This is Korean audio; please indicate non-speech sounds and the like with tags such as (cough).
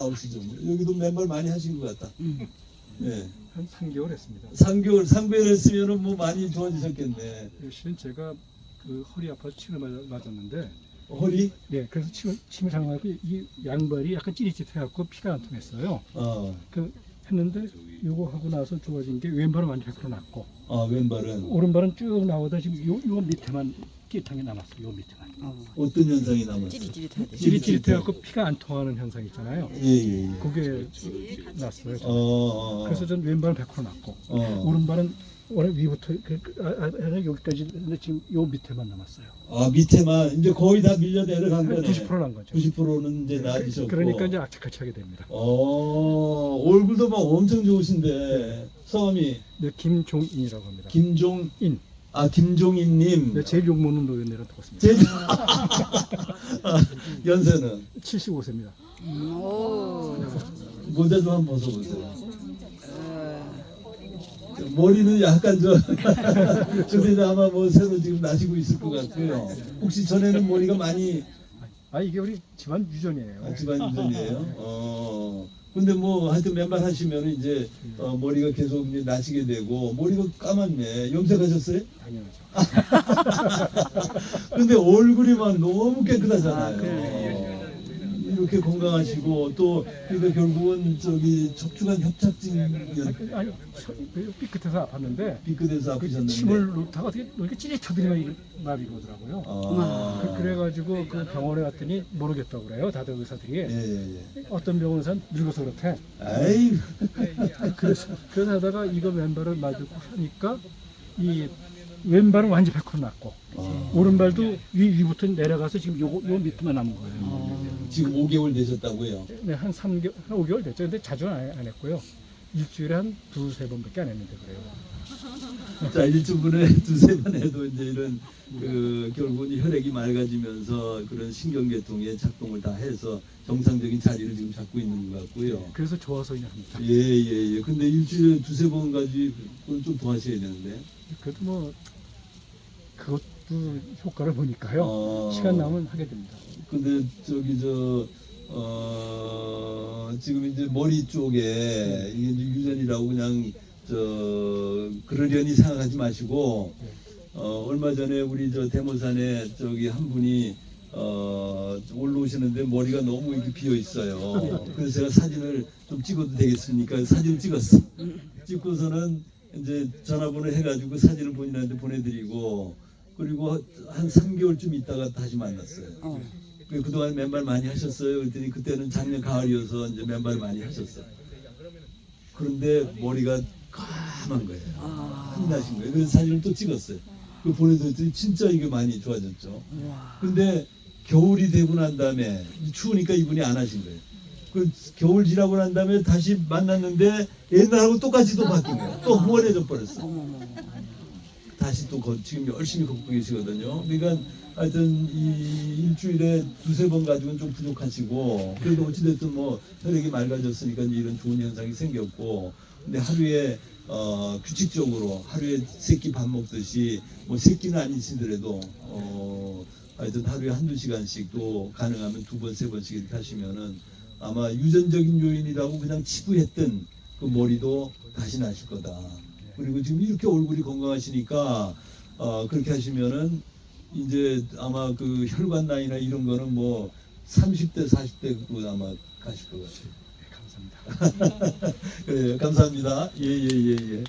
나오시죠. 여기도 맨발 많이 하신 것 같다. 음. 예. 한 3개월 했습니다. 3개월, 3개월 했으면은 뭐 많이 좋아지셨겠네. 실은 제가 그 허리 아파서 침을 맞- 맞았는데, 허리? 네, 그래서 침을 침을 장하고 이 양발이 약간 찌릿찌릿해갖고 피가 안 통했어요. 어, 그 했는데 요거 하고 나서 좋아진 게 왼발은 완전 100% 났고 아, 왼발은. 오른발은 쭉 나오다 지금 요, 요 밑에만 끼탕이 남았어요. 요 밑에만. 어. 어떤 현상이 남았어요? 찌릿찌릿하대. 찌릿찌릿해갖고 피가 안 통하는 현상 있잖아요. 예, 예, 예. 그게 났어요. 어, 어, 어. 그래서 전 왼발은 100% 났고 어. 오른발은 원래 위부터 그, 그, 아, 아, 아, 여기까지 근데 지금 요 밑에만 남았어요. 아, 밑에만 이제 거의 다 밀려 내려간 거네. 90%난 거죠. 90%는 이제 나아지셨고. 그러니까 이제 악착같이 하게 됩니다. 어, 얼굴도 막 엄청 좋으신데 성함이 네, 김종인이라고 합니다. 김종 인. 아 김종인님. 네, 제일 욕먹는 노인네랑 똑같습니다. 제 아, 연세는 75세입니다. 오. 모자 좀 한번 벗어보세요. 어. 머리는 약간 저 (laughs) 근데 아마 뭐 새로 지금 나시고 있을 것 같고요. 혹시 전에는 머리가 많이 아 이게 우리 집안 유전이에요. 아, 집안 유전이에요. 어. 근데 뭐 하여튼 맨발 하시면 이제 어, 머리가 계속 이제 나시게 되고 머리가 까맣네. 염색하셨어요? 당연하죠. (laughs) 근데 얼굴이만 너무 깨끗하잖아요. 아, 그래. 이렇게 건강하시고 또 그러니까 결국은 저기 척추관 협착증 아니, 그 삐끗해서 아팠는데 삐끗해서 그 아프셨는데. 침을 놓다가 어떻게 이렇게 찌릿하더니만 이게 마비가 오더라고요. 아. 그, 그래가지고 그 병원에 갔더니 모르겠다고 그래요. 다들 의사들이 예, 예, 예. 어떤 병원 의사는 늙어서 그렇대. 아이, 그래서 그래서 하다가 이거 왼발을 맞고 하니까 이 왼발은 완전 100% 났고 아. 오른발도 위 위부터 내려가서 지금 요거 요 밑에만 남은 거예요. 지금 5개월 되셨다고요? 네, 한 3개월, 한 5개월 됐죠. 근데 자주는 안, 안 했고요. 일주일에 한 두세 번밖에 안 했는데 그래요. (laughs) 자, 일주분에 (laughs) 두세 번 해도 이제 이런 그 결국은 혈액이 맑아지면서 그런 신경계통의 작동을 다 해서 정상적인 자리를 지금 잡고 있는 것 같고요. 그래서 좋아서 그냥 합니다. 예, 예, 예. 근데 일주일에 두세 번 가지 그건 좀 더 하셔야 되는데. 그래도 뭐 그것도 효과를 보니까요. 어, 시간 나면 하게 됩니다. 근데 저기 저 어, 지금 이제 머리 쪽에 이게 유전이라고 그냥 저 그러려니 생각하지 마시고 어, 얼마 전에 우리 저 대모산에 저기 한 분이 어, 올라오시는데 머리가 너무 이렇게 비어 있어요. 그래서 제가 사진을 좀 찍어도 되겠습니까? 사진을 찍었어. 찍고서는 이제 전화번호 해가지고 사진을 본인한테 보내드리고 그리고 한 3개월쯤 있다가 다시 만났어요. 어. 그 그동안 맨발 많이 하셨어요. 그랬더니 그때는 작년 가을이어서 이제 맨발 많이 하셨어요. 그런데 머리가 까만 거예요. 아. 끝나신 거예요. 그래서 사진을 또 찍었어요. 그 보내드렸더니 진짜 이게 많이 좋아졌죠. 와. 근데 겨울이 되고 난 다음에 추우니까 이분이 안 하신 거예요. 그 겨울 지나고 난 다음에 다시 만났는데 옛날하고 똑같이 또 바뀐 거예요. 또 험원해져 버렸어. 어머머. 다시 또 거- 지금 열심히 걷고 계시거든요. 그러니까 하여튼 이 일주일에 두세 번 가지고는 좀 부족하시고 그래도 어찌됐든 뭐 혈액이 맑아졌으니까 이런 좋은 현상이 생겼고 근데 하루에 어, 규칙적으로 하루에 세 끼 밥 먹듯이 뭐 세 끼는 아니시더라도 어, 하여튼 하루에 한두 시간씩 또 가능하면 두 번 세 번씩 이렇게 하시면은 아마 유전적인 요인이라고 그냥 치부했던 그 머리도 다시 나실 거다. 그리고 지금 이렇게 얼굴이 건강하시니까 어, 그렇게 하시면은 이제 아마 그 혈관 나이나 이런 거는 뭐 30대 40대로 아마 가실 것 같아요. 네, 감사합니다. 그래요. (laughs) 감사합니다. 예, 예, 예, 예.